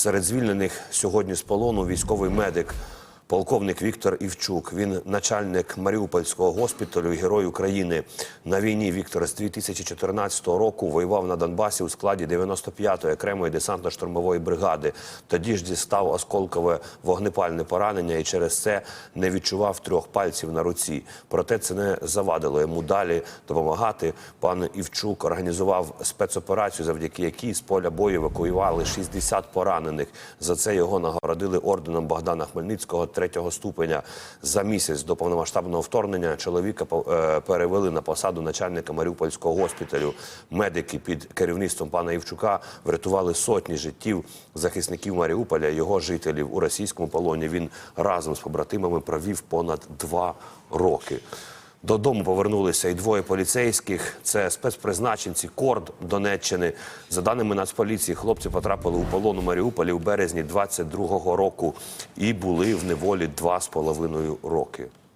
Серед звільнених сьогодні з полону військовий медик. Полковник Віктор Івчук, він начальник Маріупольського госпіталю Герой України. На війні Віктор з 2014 року воював на Донбасі у складі 95-ї окремої десантно-штурмової бригади. Тоді ж дістав осколкове вогнепальне поранення і через це не відчував трьох пальців на руці. Проте це не завадило йому далі допомагати. Пан Івчук організував спецоперацію, завдяки якій з поля бою евакуювали 60 поранених. За це його нагородили орденом Богдана Хмельницького третього ступеня. За місяць до повномасштабного вторгнення чоловіка е, перевели на посаду начальника Маріупольського госпіталю. Медики під керівництвом пана Івчука врятували сотні життів захисників Маріуполя, його жителів у російському полоні. Він разом з побратимами провів понад два роки. Додому повернулися і двоє поліцейських. Це спецпризначенці Корд Донеччини. За даними Нацполіції, хлопці потрапили у полон у Маріуполі у березні 22-го року і були в неволі два з половиною роки.